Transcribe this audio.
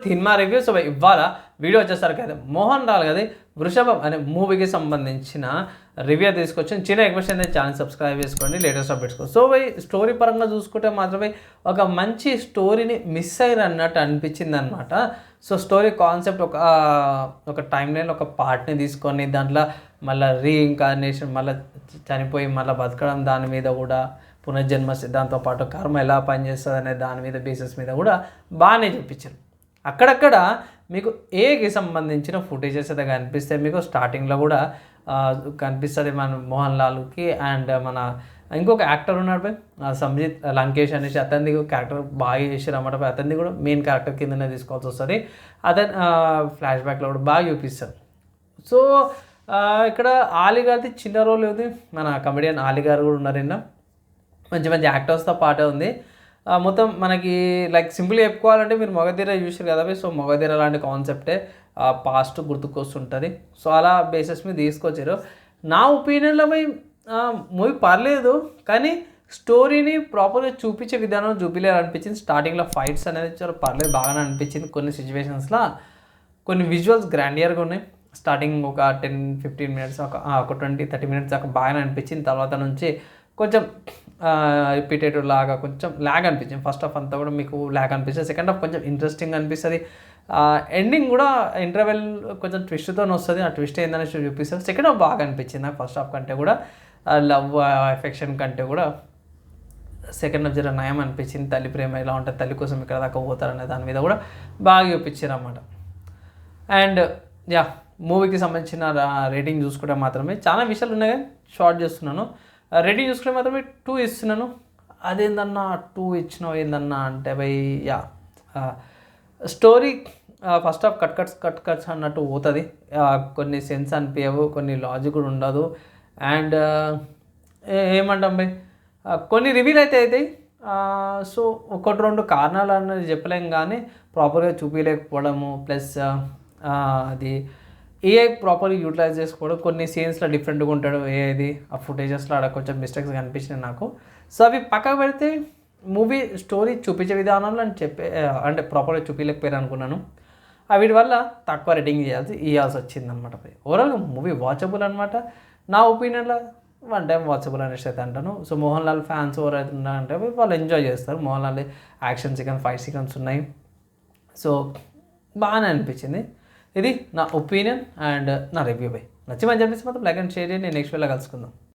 Cinema review so ఇవాళ video వచ్చేసరికి అయితే మోహన్ రాల్ కదా వృషభం అనే మూవీకి సంబంధించిన రివ్యూ తీసుకొచ్చి చిన్న రిక్వెస్ట్ అయితే ఛానల్ సబ్స్క్రైబ్ చేసుకోండి లేటెస్ట్ అప్డేట్స్ సో పోయి స్టోరీ పరంగా చూసుకుంటే మాత్రమే ఒక మంచి స్టోరీని మిస్ అయ్యారు అన్నట్టు అనిపించింది అనమాట సో స్టోరీ కాన్సెప్ట్ ఒక ఒక టైం లైన్ ఒక పార్ట్ని తీసుకొని దాంట్లో మళ్ళీ రీఇన్కార్నేషన్ మళ్ళీ చనిపోయి మళ్ళీ బతకడం దాని మీద కూడా పునర్జన్మ సిద్ధాంతంతో పాటు కర్మ ఎలా పనిచేస్తుంది అనే దాని మీద బేసిస్ మీద కూడా బాగానే చూపించారు. అక్కడక్కడ మీకు ఏకి సంబంధించిన ఫుటేజెస్ అయితే కనిపిస్తాయి. మీకు స్టార్టింగ్లో కూడా కనిపిస్తుంది మన మోహన్ లాల్కి అండ్ మన ఇంకొక యాక్టర్ ఉన్నాడు పై సంజిత్ లంకేష్ అనేసి. అతనిది క్యారెక్టర్ బాగా చేసారు అన్నమాట అతనిది కూడా మెయిన్ క్యారెక్టర్ కిందనే తీసుకోవాల్సి వస్తుంది. అతని ఫ్లాష్ బ్యాక్లో కూడా బాగా చూపిస్తారు. సో ఇక్కడ ఆలి గారిది చిన్న రోల్ ఉంది. మన కమెడియన్ ఆలి గారు కూడా ఉన్నారు నిన్న. మంచి మంచి యాక్టర్స్తో పాటే ఉంది. మొత్తం మనకి లైక్ సింపుల్గా చెప్పుకోవాలంటే మీరు మగధీర చూసారు కదా సో మగధీర లాంటి కాన్సెప్టే పాస్ట్ గుర్తుకొస్తుంటుంది. సో అలా బేసిస్ మీద తీసుకొచ్చారు. నా ఒపీనియన్లో పోయి మూవీ పర్లేదు కానీ స్టోరీని ప్రాపర్గా చూపించే విధానం చూపించలేదు అనిపించింది. స్టార్టింగ్లో ఫైట్స్ అనేది చాలా పర్లేదు బాగానే అనిపించింది. కొన్ని సిచ్యువేషన్స్లో కొన్ని విజువల్స్ గ్రాండియర్గా ఉన్నాయి. స్టార్టింగ్ ఒక టెన్ ఫిఫ్టీన్ మినిట్స్ ఒక ఒక ట్వంటీ థర్టీ మినిట్స్ దాకా బాగానే అనిపించింది. తర్వాత నుంచి కొంచెం రిపీటేటివ్ లాగా కొంచెం ల్యాగ్ అనిపించింది. ఫస్ట్ హాఫ్ అంతా కూడా మీకు ల్యాగ్ అనిపిస్తుంది సెకండ్ హాఫ్ కొంచెం ఇంట్రెస్టింగ్ అనిపిస్తుంది. ఎండింగ్ కూడా ఇంటర్వెల్ కొంచెం ట్విస్ట్తో వస్తుంది. ఆ ట్విస్ట్ ఏందనేసి చూపిస్తారు సెకండ్ హాఫ్ బాగా అనిపించింది నాకు ఫస్ట్ హాఫ్ కంటే కూడా. లవ్ ఎఫెక్షన్ కంటే కూడా. సెకండ్ హాఫ్ జర నయం అనిపించింది. తల్లి ప్రేమ ఎలా ఉంటుంది? తల్లి కోసం ఇక్కడ దాకా పోతారనే దాని మీద కూడా బాగా చూపించారు అన్నమాట అండ్ యా మూవీకి సంబంధించిన రేటింగ్ చూసుకుంటే మాత్రమే. చాలా విషయాలు ఉన్నాయి కానీ షార్ట్ చేస్తున్నాను. రెడీ చూసుకునే మాత్రమే టూ ఇస్తున్నాను. అదేందన్నా టూ ఇచ్చినావు ఏందన్నా అంటే బై yeah. Story first half cut cuts cut cuts అన్నట్టు పోతుంది. కొన్ని సెన్స్ అనిపించవు కొన్ని లాజిక్ కూడా ఉండదు. అండ్ ఏమంటాం బై కొన్ని రివీల్ అయితే అవుతాయి సో ఒకటి రెండు కారణాలు అన్నది చెప్పలేం కానీ ప్రాపర్గా చూపించలేకపోవడము ప్లస్ అది ఏఐ ప్రాపర్గా యూటిలైజ్ చేసుకోవడం కొన్ని సీన్స్లో డిఫరెంట్గా ఉంటాడు ఏఐది ఆ ఫుటేజెస్లో అక్కడ కొంచెం మిస్టేక్స్ కనిపించినాయి నాకు. సో అవి పక్కకు పెడితే మూవీ స్టోరీ చూపించే విధానంలో అని చెప్పే అంటే ప్రాపర్గా చూపించలేకపోయారు అనుకున్నాను. వీటి వల్ల తక్కువ రేటింగ్ చేయాల్సి ఇవ్వాల్సి వచ్చింది అనమాట ఓవరాల్గా మూవీ వాచబుల్ అనమాట నా ఒపీనియన్లో వన్ టైం వాచబుల్ అనేసి అయితే అంటాను. సో మోహన్ లాల్ ఫ్యాన్స్ ఎవరైతే ఉన్నారంటే వాళ్ళు ఎంజాయ్ చేస్తారు. Mohan Lal action sequence five sequence ఉన్నాయి. సో బాగానే అనిపించింది. ఇది నా ఒపీనియన్ అండ్ నా రివ్యూ బై. నచ్చి మంచి అనిపిస్తే మాత్రం లైక్ అండ్ షేర్ చేయండి. నెక్స్ట్ వేళ కలుసుకుందాం.